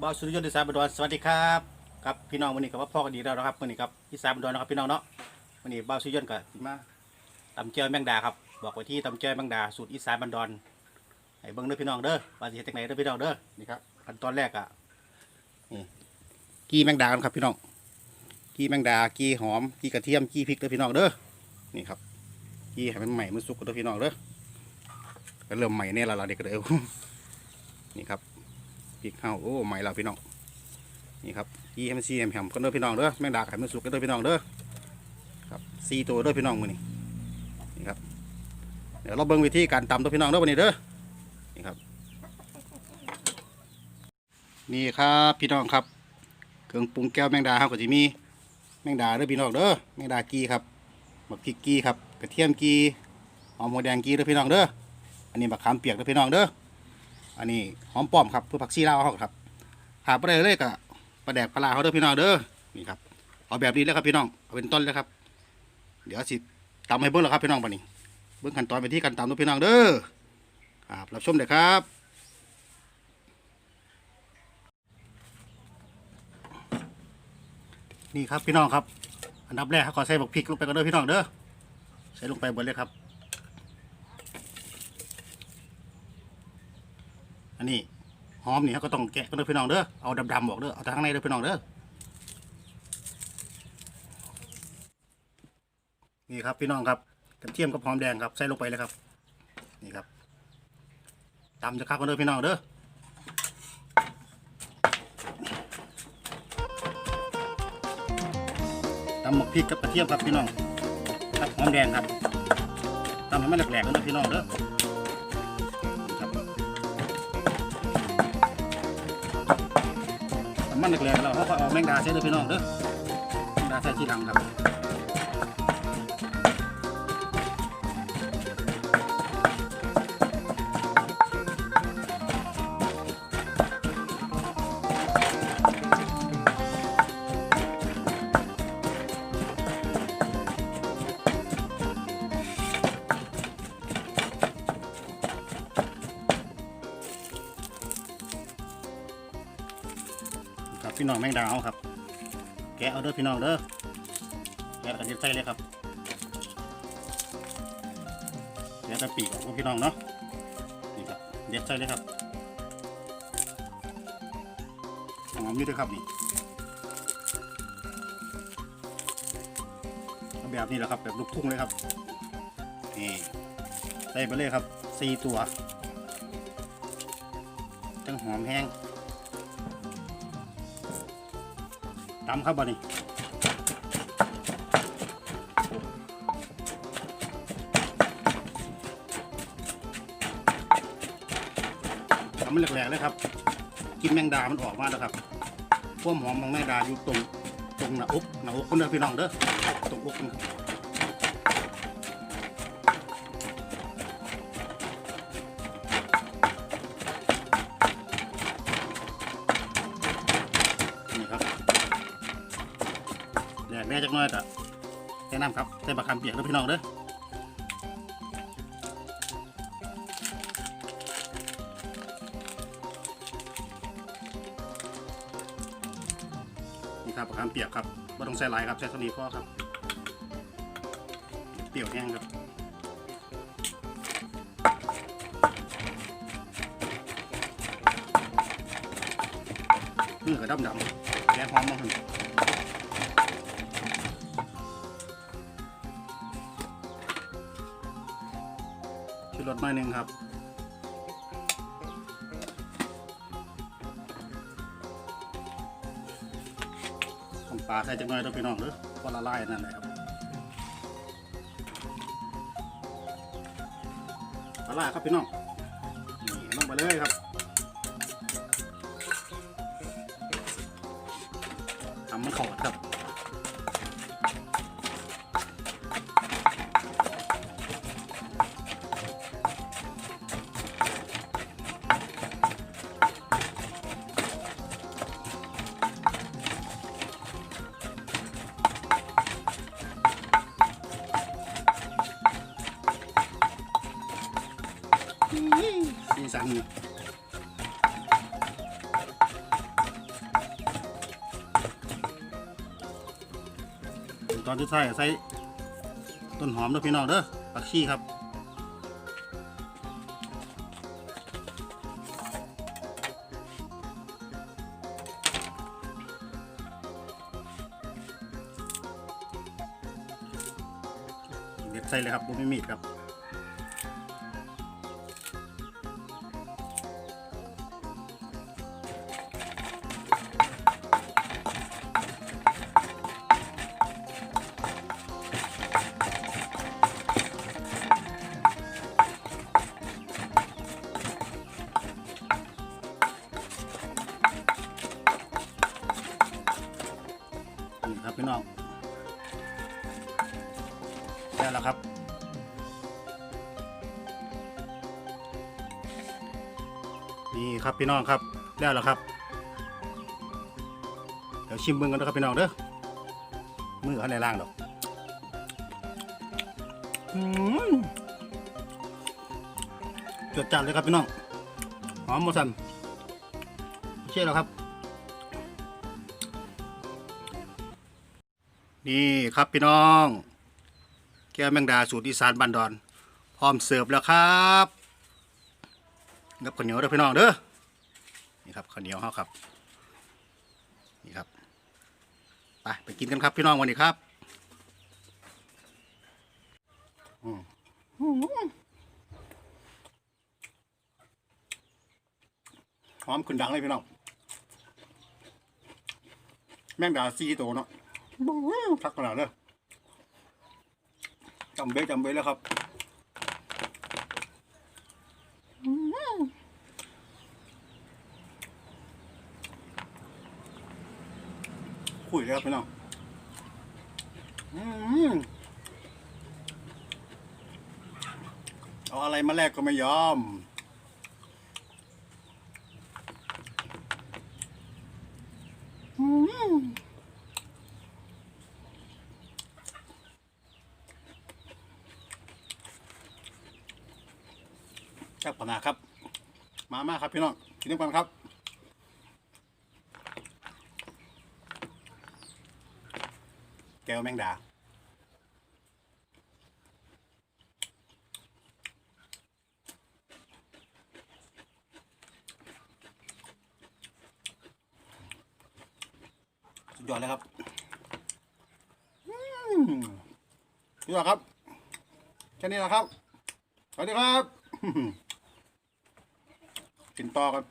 บอสสุริยนต์อีสานบันดอนสวัสดีครับครับพี่น้องวันนี้กับว่าพ่อกันดีแล้วนะครับวันนี้ครับอีสานบันดอนนะครับพี่น้องเนาะวันนี้บอสสุริยนต์กับมาตำเจียวแมงดาครับบอกไว้ที่ตำเจียวแมงดาสูตรอีสานบันดอนให้เบิ่งเด้อพี่น้องเด้อว่าสิเฮ็ดจังไดเด้อพี่น้องเด้อนี่ครับขั้นตอนแรกอะนี่กีแมงดากันครับพี่น้องกีแมงดากีหอมกีกระเทียมกีพริกเด้อพี่น้องเด้อนี่ครับกีให้มันใหม่มันสุกเด้อพี่น้องเด้อก็เริ่มใหม่แน่และล่ะเด็กเด้อนี่ครับ พริกข้าวโอ้ใหม่แล้วพี่น้องนี่ครับยี่ให้มันซีแหมกันเด้อพี่น้องเด้อแมงดาให้มันสุกกันเด้อพี่น้องเด้อครับซีตัวเด้อพี่น้องมือนี่นี่ครับเดี๋ยวเราเบิ่งวิธีการตำเด้อพี่น้องเด้อวันนี้เด้อนี่ครับ นี่ครับพี่น้องครับ เครื่องปรุงแก้วแมงดาเขาก็จะมีแมงดาเด้อพี่น้องเด้อแมงดากีครับบักพริกกีครับกระเทียมกีหอมหัวแดงกีเด้อพี่น้องเด้ออันนี้บักขามเปียกเด้อพี่น้องเด้อ อันนี้หอมป้อมครับเพื่อผักชีลาวเขาครับหาไปได้เลยกะปลาแดกปลาลาเขาเด้อพี่น้องเด้อนี่ครับเอาแบบนี้เลยครับพี่น้องเอาเป็นต้นเลยครับ เดี๋ยวสิตำให้เบิ้งแล้วครับพี่น้องปะนี้เบิ้งขั้นตอนไปที่การตำเด้อพี่น้องเด้อครับรับชมเลยครับนี่ครับพี่น้องครับ อันดับแรกเขาก็ใส่บักพริกลงไปกันเด้อพี่น้องเด้อใส่ลงไปเบิดเลยครับ อันนี้หอมนี่เขาก็ต้องแกะกันเด้อพี่น้องเด้อเอาดำๆออกเด้อเอาแต่ข้างในเด้อพี่น้องเด้อนี่ครับพี่น้องครับกระเทียมกับหอมแดงครับใส่ลงไปเลยครับ นี่ครับตำจะคักกันเด้อพี่น้องเด้อตำหมกพริกกับกระเทียมครับพี่น้องครับหอมแดงครับตำให้มันแหลกๆกันเด้อพี่น้องเด้อ มันแรกๆแล้วเขาก็เอาแมงดาใส่เลยพี่น้องเด้อแมงดาใส่ทีหลังครับ ครับพี่น้องแมงดาเอาครับ แกะเอาเด้อพี่น้องเด้อแกะกันยัดใส่เลยครับแกะแต่ปีกออกของพี่น้องเนาะนี่ครับเยัดใส่เลยครับหอมนี่ด้วยครับนี่แบบนี้แหละครับแบบลูกทุ่งเลยครับนี่ใส่ไปเลยครับสี่ตัวจังหอมแห้ง ตำครับบ่นี่ทำมันแหลกๆเลยครับ กินแมงดา มันออกมาแล้วครับพวมหอมของแมงดาอยู่ตรงตรงหน้าอกหน้าอกคนเดียพี่น้องเด้อตรงอก แหลกแน่จักน้อยแต่แนะนำครับใส่บะคำเปียกเด้อพี่น้องเด้อนี่ครับมะขามเปียกครับไม่ต้องใส่หลายครับใส่เท่านี้พอครับ เปรี้ยวแห้งครับมือกับดำดำๆแกงหอมมาขึ้น รสหน่อยหนึ่งครับของปลาใส่จังหน่อยเด้อพี่น้องเด้อพอละลายนั่นแหละครับปลาล่าครับพี่น้องนี่ลงไปเลยครับทำมันขอดครับ สันตอนที่ใส่ใส่ต้นหอมด้วยพี่น้องเด้อผักชีครับเด็ดใส่เลยครับบุ้มมีดครับ ครับพี่น้องได้แล้วครับนี่ครับพี่น้องครับได้แล้วครับ เดี๋ยวชิมมึงกันนะครับพี่น้องเด้อมือเขาในล่างดอกอืมจดจัดเลยครับพี่น้องหอมมดสันเชื่อแล้วครับ นี่ครับพี่น้อง แก้วแมงดาสูตรอีสานบันดอน พร้อมเสิร์ฟแล้วครับกับข้าวเหนียวเด้อพี่น้องเด้อนี่ครับข้าวเหนียวเฮาครับนี่ครับไปไปกินกันครับพี่น้องวันนี้ครับอืมหอมขึ้นดังเลยพี่น้อง แมงดาซีโตเนาะ ทักขนาดเลยจำเบ้จำเบ้แล้วครับคุยเลยครับพี่น้องเอาอะไรมาแลกก็ไม่ยอม อืม ครับปนาครับ มามาครับพี่น้องกินน้ำกันครับแก้วแมงดาสุดยอดเลยครับสุดยอดครับ แค่นี้แหละครับ สวัสดีครับ กินต่อกัน